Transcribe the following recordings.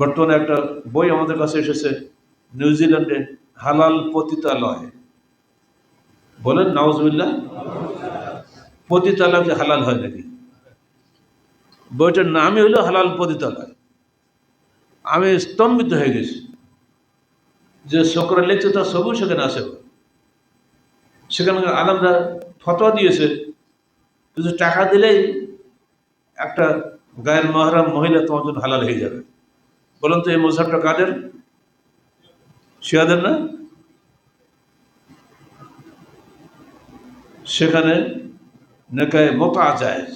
বর্তমানে একটা বই আমাদের কাছে এসেছে নিউজিল্যান্ডে হালাল পতিতালয়। বলেন নওয়াজবিল্লা পতিতালয় হালাল হয় নাকি? বইটার নামই হলো হালাল পতিতালয়। আমি স্তম্ভিত হয়ে গেছি যে শোকরা লিখছে তার সবই সেখানে আসে সেখানে আলামরা ফতোয়া দিয়েছে, কিছু টাকা দিলেই একটা গায়ের মহরাম মহিলা তোমার জন্য হালাল হয়ে যাবে। বলুন তো এই মজাবটা কাদের? শিয়াদের না? সেখানে নেকায় মোতা যায়।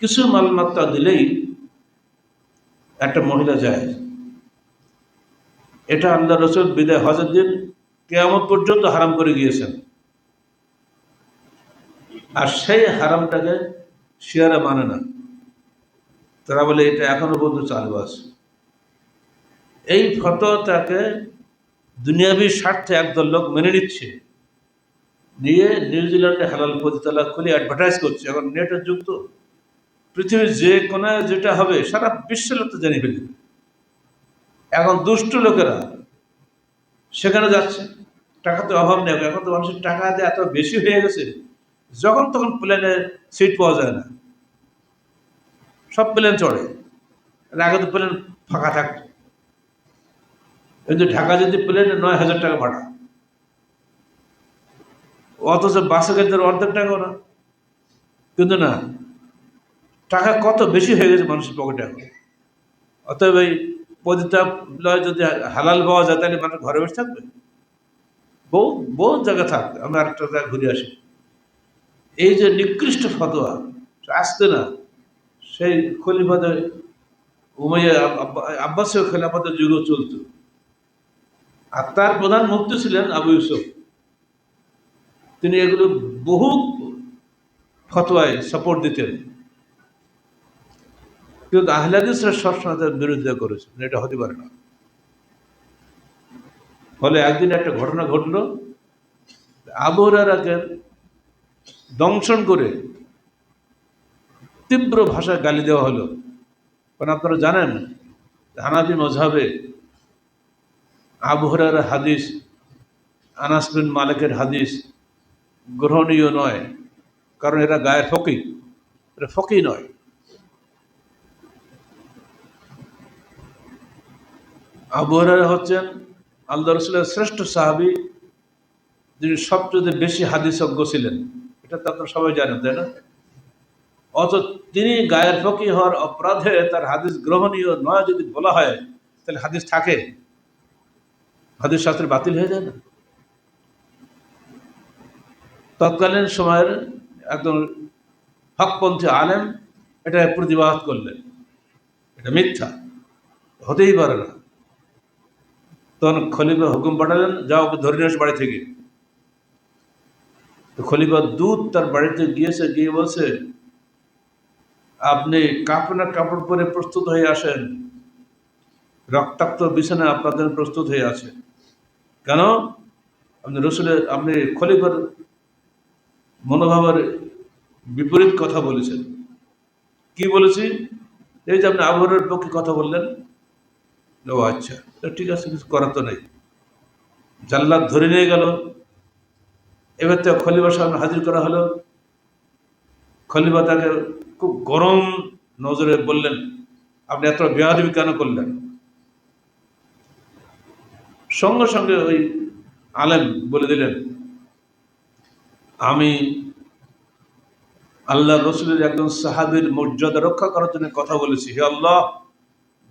কিছু মালমাত্রা দিলেই একটা মহিলা যায়। এটা আল্লাহ রসুল বিদায় হজের দিন কেয়ামত পর্যন্ত হারাম করে গিয়েছেন। আর সেই হারামটাকে শিয়ারা মানে না। তারা বলে, এটা এখনও পর্যন্ত চালু আছে। এই ফতোটাকে দুনিয়াবী স্বার্থে একদল লোক মেনে নিচ্ছে। নিয়ে নিউজিল্যান্ডে হালাল পতিতালা খুলে অ্যাডভার্টাইজ করছে। এখন নেটের যুগ তো। পৃথিবীর যে কোনায় যেটা হবে, সারা বিশ্বের লোক তো জানি ফেলবে। এখন দুষ্ট লোকেরা সেখানে যাচ্ছে। টাকা তো অভাব নেই। এখন তো মানুষের টাকা দিয়ে এত বেশি হয়ে গেছে, যখন তখন প্লেনে সিট পাওয়া যায় না। সব প্লেন চড়ে। আগে তো প্লেন ফাঁকা থাকতো। কিন্তু ঢাকা যদি প্লেনে নয় হাজার টাকা ভাড়া। অথচ বাসে গেলে তার অর্ধেক টাকাও না। কিন্তু না, টাকা কত বেশি হয়ে গেছে মানুষের পকেটে এখন? অতএব এই পতিতালয় যদি হালাল পাওয়া যায়, তাহলে মানুষ ঘরে বসে থাকবে? বহু বহু জায়গা থাকবে। আমি আরেকটা জায়গায় ঘুরে আসি। এই যে নিকৃষ্ট ফতোয়া, আসতে না, সেই খলিফাদের উমাইয়া আব্বাসীয় খেলাফতের যুগও চলত। আর তার প্রধান মুক্তি ছিলেন আবু ইউসুফ। তিনি এগুলো বহু ফতোয়ায় সাপোর্ট দিতেন। কিন্তু আহলাদিসরা সবসময় তার বিরোধিতা করেছে এটা হতে পারে না। ফলে একদিন একটা ঘটনা ঘটলো আবহাওয়াকে দংশন করে তীব্র ভাষায় গালি দেওয়া হলো। কারণ আপনারা জানেন, হানাফি মজাবে আবহরার হাদিস, আনাস বিন মালিকের হাদিস গ্রহণীয় নয়, কারণ এরা গায়ের ফকি এটা ফকি নয়। আবহরার হচ্ছেন আল্লাহ রসুলের শ্রেষ্ঠ সাহাবি, যিনি সবচেয়ে বেশি হাদিসজ্ঞ ছিলেন। এটা তো আপনারা সবাই জানেন, তাই না? অত তিনি গায়ের ফকি হওয়ার অপরাধে তার হাদিস গ্রহণীয় নয় যদি বলা হয়, তাহলে হাদিস থাকে। হাদিস শাস্ত্রে বাতিল হয়ে যায় না? তৎকালীন সময়ের একজন হকপন্থী আলেম এটা প্রতিবাদ করলেন। এটা মিথ্যা। হতেই পারে না। তখন খলিফা হুকুম পাঠালেন, যাও ধরে নিয়ে বাড়ি থেকে। তো খলিফা দুধ তার বাড়িতে গিয়েছে, গিয়ে বলছে, আপনি কাপড় কাপড় পরে প্রস্তুত হয়ে আসেন। রক্তাক্ত বিছানা আপনাদের প্রস্তুত হয়ে আছে। কেন? আপনি রসুলের, আপনি খলিফার মনোভাবের বিপরীত কথা বলেছেন। কি বলেছি? এই যে আপনি আবহাওয়ার পক্ষে কথা বললেন। ও আচ্ছা ঠিক আছে, কিছু করার তো নেই। জাল্লাদ ধরে নিয়ে গেল। এবার তো খলিফার সামনে হাজির করা হলো। খলিফা তাকে খুব গরম নজরে বললেন, আপনি এত বেয়াদবি কেন করলেন? সঙ্গে সঙ্গে ওই আলেম বলে দিলেন, আমি আল্লাহ রসুলের একজন সাহাবির মর্যাদা রক্ষা করার জন্য কথা বলেছি। হে আল্লাহ,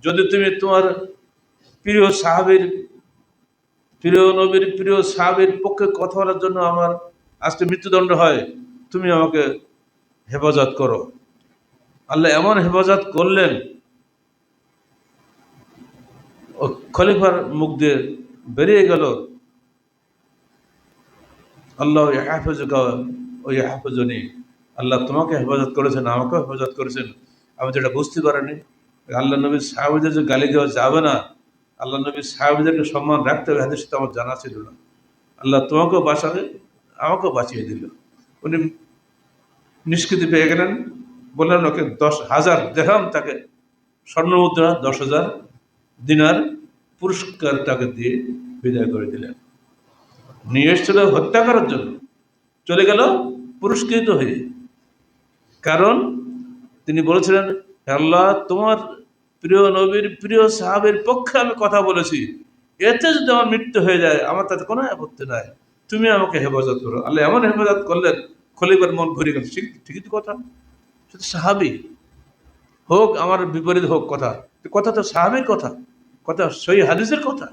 যদি তুমি তোমার প্রিয় সাহাবির, প্রিয় নবীর, প্রিয় সাহাবির পক্ষে কথা বলার জন্য আমার আজকে মৃত্যুদণ্ড হয়, তুমি আমাকে হেফাজত করো। আল্লাহ এমন হেফাজত করলেন খলিফার মুখ দিয়ে বেরিয়ে গেল। আল্লাহ ওই আল্লাহ তোমাকে হেফাজত করেছেন, আমাকেও হেফাজত করেছেন। আমি যেটা বুঝতে পারিনি। আল্লাহ নবীর সাহাবিদের যে গালি দেওয়া যাবে না, আল্লাহ নবীর সাহাবিদেরকে সম্মান রাখতে হবে, হাদিস তো আমার জানা ছিল না। আল্লাহ তোমাকেও বাঁচাবে, আমাকেও বাঁচিয়ে দিল। উনি নিষ্কৃতি পেয়ে গেলেন, বললেন, ওকে দশ হাজার দেহাম তাকে। স্বর্ণ মুদ্রা দশ হাজার দিনার পুরস্কার তাকে দিয়ে বিদায় করে দিলেন। নিয়ে এসেছিল হত্যা করার জন্য। চলে গেল পুরস্কৃত হয়ে। কারণ তিনি বলেছিলেন, "হে আল্লাহ, তোমার প্রিয় নবীর, প্রিয় সাহাবের পক্ষে আমি কথা বলেছি। এতে যদি আমার মৃত্যু হয়ে যায়, আমার তাতে কোনো আপত্তি নাই। তুমি আমাকে হেফাজত করো। আল্লাহ এমন হেফাজত করলেন খলিবার মন ভরে গেল। ঠিক ঠিকই তো কথা। শুধু সাহাবি। হোক, আমার বিপরীত হোক কথা। কথা তো সাহাবির কথা। কথা সই হাদিসের কথা।